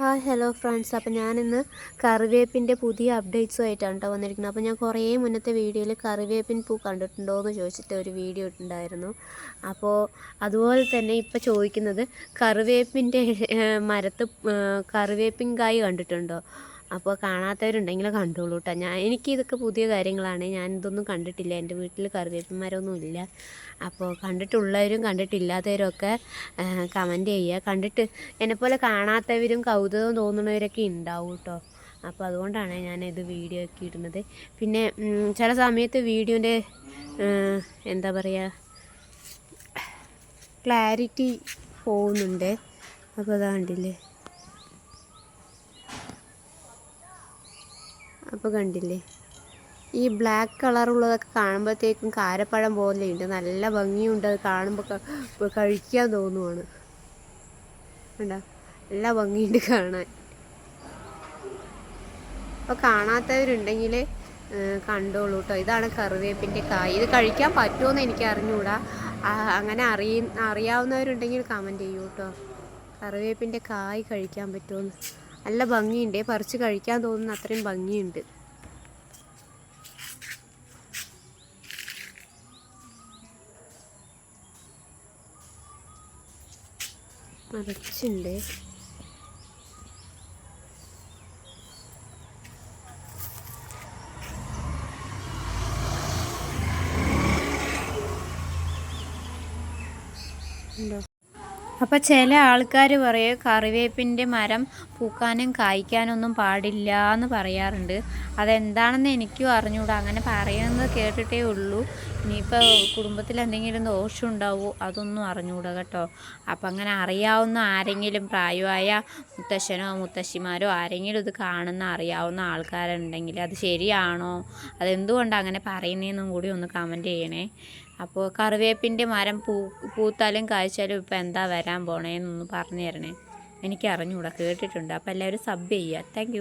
Hi hello friends. അപ്പോൾ ഞാനിന്ന് കറിവേപ്പിന്റെ പുതിയ അപ്ഡേറ്റ്സുമായിട്ടാണ് കേട്ടോ വന്നിരിക്കുന്നത്. അപ്പോൾ ഞാൻ കുറേ മുന്നത്തെ വീഡിയോയിൽ കറിവേപ്പിൻ പൂ കണ്ടിട്ടുണ്ടോ എന്ന് ചോദിച്ചിട്ട് ഒരു വീഡിയോ ഇട്ടുണ്ടായിരുന്നു അപ്പോൾ അതുപോലെ തന്നെ ഇപ്പോൾ ചോദിക്കുന്നത് കറിവേപ്പിന്റെ മരത്ത് കറിവേപ്പിൻ കായ് കണ്ടിട്ടുണ്ടോ? അപ്പോൾ കാണാത്തവരുണ്ടെങ്കിൽ കണ്ടോളൂ കേട്ടോ ഞാൻ എനിക്ക് ഇതൊക്കെ പുതിയ കാര്യങ്ങളാണ്. ഞാൻ ഇതൊന്നും കണ്ടിട്ടില്ല. എന്റെ വീട്ടിൽ കറിവേപ്പന്മാരൊന്നും ഇല്ല അപ്പോൾ കണ്ടിട്ടുള്ളവരും കണ്ടിട്ടില്ലാത്തവരും ഒക്കെ കമന്റ് ചെയ്യുക. കണ്ടിട്ട് എന്നെപ്പോലെ കാണാത്തവരും കൗതുകം തോന്നുന്നവരൊക്കെ ഉണ്ടാവും കേട്ടോ അപ്പോൾ അതുകൊണ്ടാണ് ഞാൻ ഇത് വീഡിയോ ഒക്കെ ഇടുന്നത്. പിന്നെ ചില സമയത്ത് വീഡിയോന്റെ എന്താ പറയുക ക്ലാരിറ്റി പോകുന്നുണ്ട് അപ്പോൾ അതാണ്ടില്ലേ അപ്പോൾ കണ്ടില്ലേ? ഈ ബ്ലാക്ക് കളറുള്ളതൊക്കെ കാണുമ്പോഴത്തേക്കും കാരപ്പഴം പോലെയുണ്ട്. നല്ല ഭംഗിയുണ്ട്. അത് കാണുമ്പോൾ കഴിക്കാൻ തോന്നുവാണ്. കണ്ടോ? നല്ല ഭംഗിയുണ്ട് കാണാൻ. അപ്പോൾ കാണാത്തവരുണ്ടെങ്കിൽ കണ്ടോളൂ കേട്ടോ ഇതാണ് കറിവേപ്പിന്റെ കായ്. ഇത് കഴിക്കാൻ പറ്റുമോയെന്ന് എനിക്ക് അറിഞ്ഞുകൂടാ അങ്ങനെ അറിയ അറിയാവുന്നവരുണ്ടെങ്കിൽ കമന്റ് ചെയ്യൂ കേട്ടോ കറിവേപ്പിന്റെ കായ് കഴിക്കാൻ പറ്റുമെന്ന് നല്ല ഭംഗിയുണ്ട്. പറിച്ച് കഴിക്കാൻ തോന്നുന്ന അത്രയും ഭംഗിയുണ്ട്. നിറച്ചുണ്ട് ഉണ്ടോ അപ്പോൾ ചില ആൾക്കാർ പറയും കറിവേപ്പിന്റെ മരം പൂക്കാനും കായ്ക്കാനൊന്നും പാടില്ല എന്ന് പറയാറുണ്ട്. അതെന്താണെന്ന് എനിക്കും അറിഞ്ഞൂടാ. അങ്ങനെ പറയുന്നത് കേട്ടിട്ടേ ഉള്ളൂ. ഇനിയിപ്പോൾ കുടുംബത്തിൽ എന്തെങ്കിലും ദോഷം ഉണ്ടാവുമോ അതൊന്നും അറിഞ്ഞൂടാ കേട്ടോ. അപ്പം അങ്ങനെ അറിയാവുന്ന ആരെങ്കിലും പ്രായമായ മുത്തശ്ശനോ മുത്തശ്ശിമാരോ ആരെങ്കിലും ഇത് കാണുന്ന അറിയാവുന്ന ആൾക്കാരുണ്ടെങ്കിൽ അത് ശരിയാണോ? അതെന്തുകൊണ്ടാണ് അങ്ങനെ പറയുന്നതെന്നും കൂടി ഒന്ന് കമന്റ് ചെയ്യണേ. അപ്പോൾ കറിവേപ്പിന്റെ മരം പൂ പൂത്താലും കായ്ച്ചാലും ഇപ്പം എന്താ വരാൻ പോണേന്നൊന്ന് പറഞ്ഞു തരണേ. എനിക്ക് അറിഞ്ഞുകൂടാ കേട്ടിട്ടുണ്ട്. അപ്പോൾ എല്ലാവരും സബ് ചെയ്യുക താങ്ക്